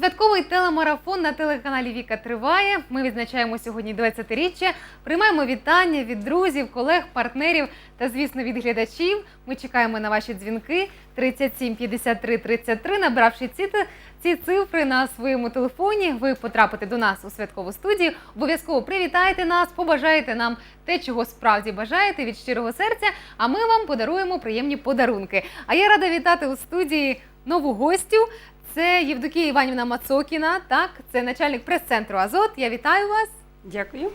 Святковий телемарафон на телеканалі Віка триває. Ми відзначаємо сьогодні 20-річчя. Приймаємо вітання від друзів, колег, партнерів та, звісно, від глядачів. Ми чекаємо на ваші дзвінки 37 53 33. Набравши ці, ці цифри на своєму телефоні, ви потрапите до нас у святкову студію. Обов'язково привітайте нас, побажайте нам те, чого справді бажаєте від щирого серця. А ми вам подаруємо приємні подарунки. А я рада вітати у студії нову гостю. Це Євдокія Іванівна Мацокіна, так, це начальник прес-центру Азот. Я вітаю вас. Дякую.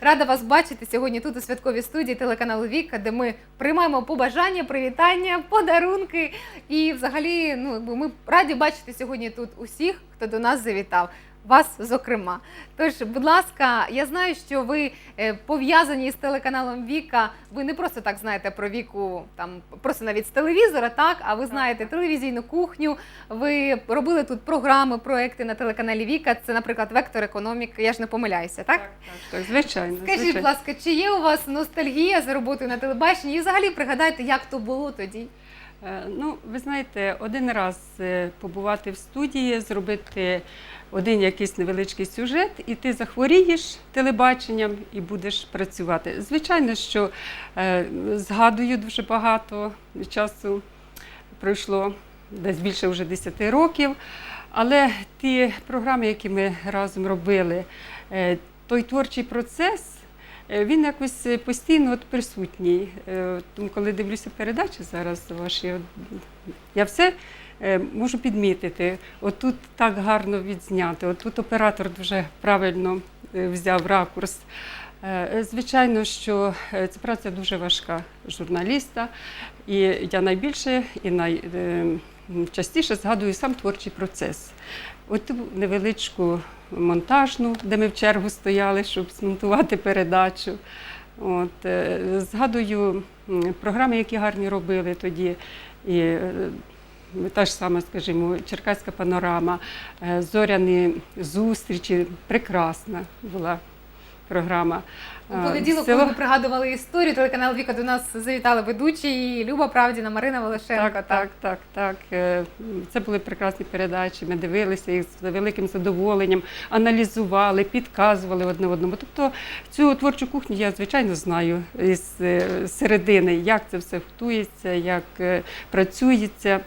Рада вас бачити сьогодні тут у святковій студії телеканалу Віка, де ми приймаємо побажання, привітання, подарунки. І взагалі, ну ми раді бачити сьогодні тут усіх, хто до нас завітав. Вас, зокрема. Тож, будь ласка, я знаю, що ви е, пов'язані з телеканалом Віка. Ви не просто так знаєте про віку, там просто навіть з телевізора, так а ви знаєте телевізійну кухню. Ви робили тут програми, проекти на телеканалі Віка. Це, наприклад, вектор економік. Я ж не помиляюся, так? так, так, звичайно. Скажіть, будь ласка, чи є у вас ностальгія за роботою на телебаченні? І взагалі пригадайте, як то було тоді? Е, Ну, ви знаєте, один раз е, побувати в студії, зробити один якийсь невеличкий сюжет, і ти захворієш телебаченням і будеш працювати. Звичайно, що е, згадую дуже багато часу пройшло десь більше вже 10 років. Але ті програми, які ми разом робили, той творчий процес. Е, Він якось е, постійно от присутній. Е, Тому коли дивлюся передачі зараз ваші, я все можу підмітити. Отут так гарно відзняти, отут оператор дуже правильно взяв ракурс. Звичайно, що ця праця дуже важка журналіста, і я найбільше і найчастіше згадую сам творчий процес. От ту невеличку монтажну, де ми в чергу стояли, щоб змонтувати передачу. От, е, згадую програми, які гарні робили тоді. І е, та ж сама, скажімо, Черкаська панорама, е, зоряні зустрічі. Прекрасна була програма. У Е, понеділок, коли ви пригадували історію, телеканал Віка до нас завітали ведучі і Люба Правдіна, Марина Волошенко. Так, так, так, так. Е, Це були прекрасні передачі. Ми дивилися їх з великим задоволенням, аналізували, підказували одне одному. Тобто цю творчу кухню я звичайно знаю із е, середини, як це все готується, як працюється.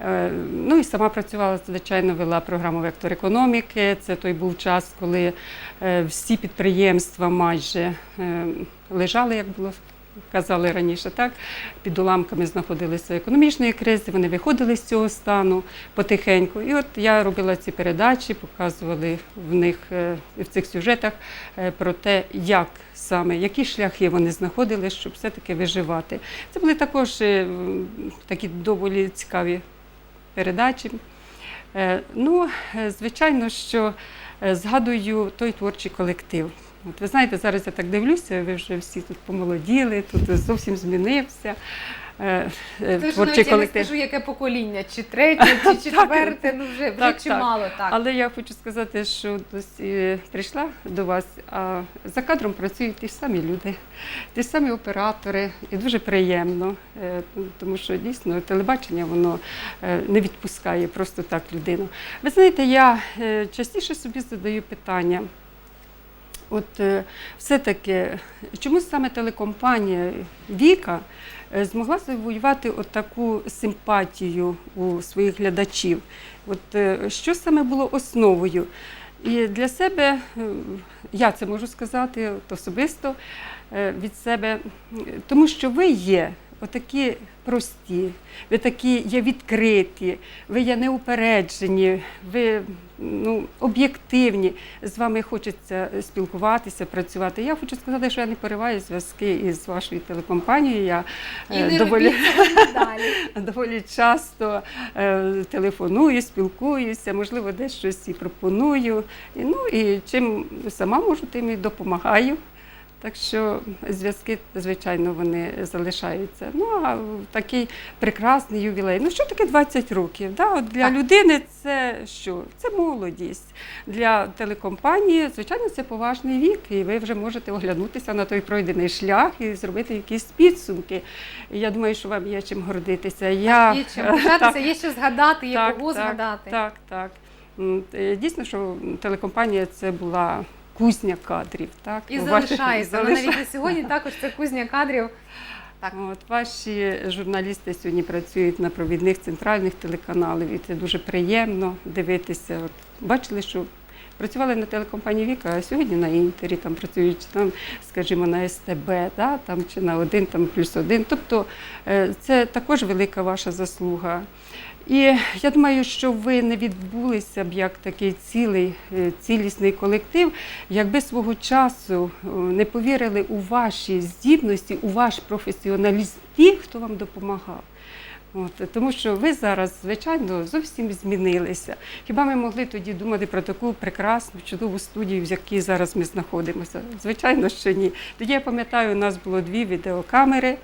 Е, Ну і сама працювала, звичайно, вела програму Вектор економіки. Це той був час, коли е, всі підприємства майже е, лежали, як було казали раніше, так під уламками знаходилися економічної кризи. Вони виходили з цього стану потихеньку. І от я робила ці передачі, показували в них в цих сюжетах про те, як саме які шляхи вони знаходили, щоб все-таки виживати. Це були також такі доволі цікаві передачі. Е, Ну, е, звичайно, що е, згадую той творчий колектив. От ви знаєте, зараз я так дивлюся, ви вже всі тут помолоділи, тут зовсім змінився е, е, Тож навіть я не скажу, яке покоління, чи третє, чи четверте, ну вже, вже Так, чимало так. Але я хочу сказати, що дось, е, прийшла до вас, а за кадром працюють ті ж самі люди, ті ж самі оператори, і дуже приємно, е, тому що дійсно телебачення воно е, не відпускає просто так людину. Ви знаєте, я е, частіше собі задаю питання. От е, все-таки, чому саме телекомпанія Віка е, змогла завоювати таку симпатію у своїх глядачів? От е, що саме було основою? І для себе я це можу сказати особисто від себе, тому що ви є отакі прості, ви такі є відкриті, ви є неупереджені, ви ну, об'єктивні. З вами хочеться спілкуватися, працювати. Я хочу сказати, що я не пориваю зв'язки із вашою телекомпанією. Я І е, не доволі далі. доволі часто е, телефоную, спілкуюся, можливо, десь щось і пропоную. Ну і чим сама можу, тим і допомагаю. Так що зв'язки, звичайно, вони залишаються. Ну а такий прекрасний ювілей. Ну що таке 20 років? Да? От для людини це що? Це молодість. Для телекомпанії, звичайно, це поважний вік, і ви вже можете оглянутися на той пройдений шлях і зробити якісь підсумки. Я думаю, що вам є чим гордитися. Я Є чим пишатися, є що згадати, є так, кого так, згадати. Так, так. Е, Дійсно, що телекомпанія це була кузня кадрів. Так? І залишається. Вона навіть на сьогодні також це кузня кадрів. Так. От ваші журналісти сьогодні працюють на провідних центральних телеканалів, і це дуже приємно дивитися. От бачили, що працювали на телекомпанії Віка, а сьогодні на інтері там працюють там, скажімо, на СТБ, да, там чи на один там плюс один. Тобто е, це також велика ваша заслуга. І я думаю, що ви не відбулися б як такий цілий е, цілісний колектив, якби свого часу е, не повірили у ваші здібності, у ваш професіоналізм ті, хто вам допомагав. От, тому що ви зараз, звичайно, зовсім змінилися. Хіба ми могли тоді думати про таку прекрасну, чудову студію, в якій зараз ми знаходимося? Звичайно, що ні. Тоді я пам'ятаю, у нас було дві відеокамери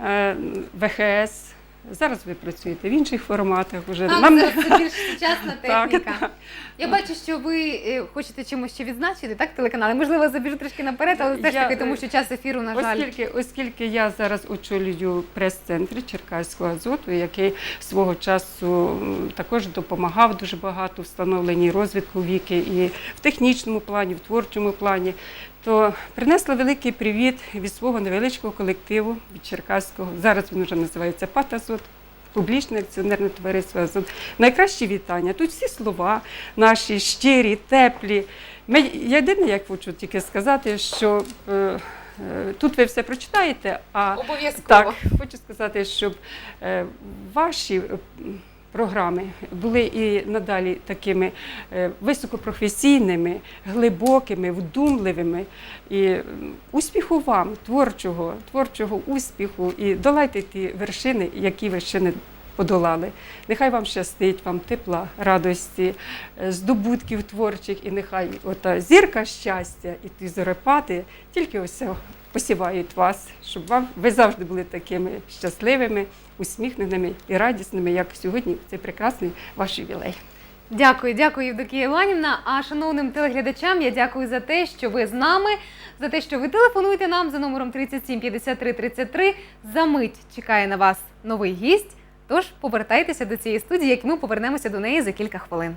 е, ВХС. Зараз ви працюєте в інших форматах. Уже Так, нам це, це більш сучасна техніка. так. Я бачу, що ви е, хочете чимось ще відзначити, так, телеканали? Можливо, забіжу трошки наперед, але все ж таки, е, тому що час ефіру, на жаль. Оскільки, оскільки я зараз очолюю прес-центр Черкаського азоту, який свого часу також допомагав дуже багато встановленні розвитку віки і в технічному плані, в творчому плані, то принесла великий привіт від свого невеличкого колективу від Черкаського. Зараз він вже називається «Патазот». Публічне акціонерне товариство «Азот». Найкращі вітання. Тут всі слова наші щирі, теплі. Ми, єдине, як хочу тільки сказати, що е, е, тут ви все прочитаєте, а так, хочу сказати, щоб е, ваші програми були і надалі такими е, високопрофесійними, глибокими, вдумливими. І успіху вам, творчого, творчого успіху, і долайте ті вершини, які ви ще не подолали. Нехай вам щастить, вам тепла, радості, е, здобутків творчих, і нехай ота зірка щастя і ті зорепати тільки ось посівають вас, щоб вам ви завжди були такими щасливими, усміхненими і радісними, як сьогодні цей прекрасний ваш ювілей. Дякую, дякую, Євдокія Іванівна. А шановним телеглядачам я дякую за те, що ви з нами, за те, що ви телефонуєте нам за номером 37 53 33. За мить чекає на вас новий гість. Тож повертайтеся до цієї студії, як ми повернемося до неї за кілька хвилин.